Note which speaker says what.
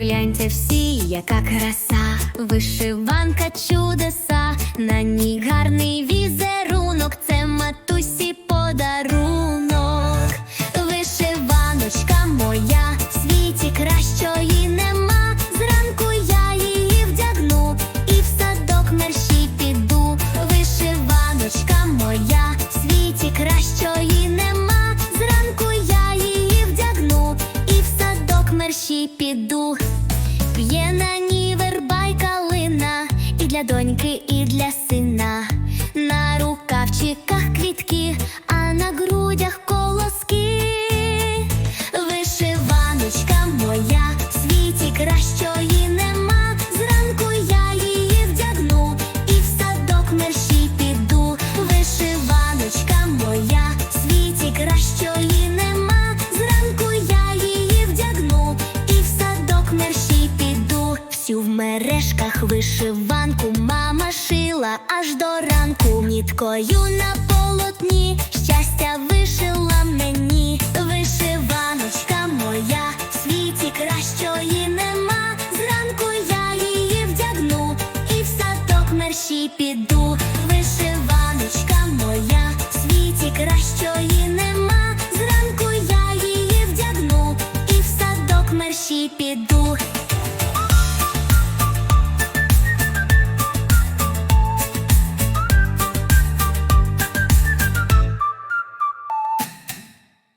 Speaker 1: Гляньте всі, яка краса, вишиванка чудеса, на ній гарний візерунок, це матусі подарунок. Вишиваночка моя, в світі кращої нема. Зранку я її вдягну і в садок мерщій піду. Вишиваночка моя, в світі кращої нема. Зранку я її вдягну і в садок мерщій піду. Доньки, і для сина. На рукавчиках квітки, а на грудях колоски. Вишиваночка моя, в світі кращої нема. Зранку я її вдягну і в садок мерщій піду. Вишиваночка моя, в світі кращої мережках вишиванку мама шила аж до ранку. Ніткою на полотні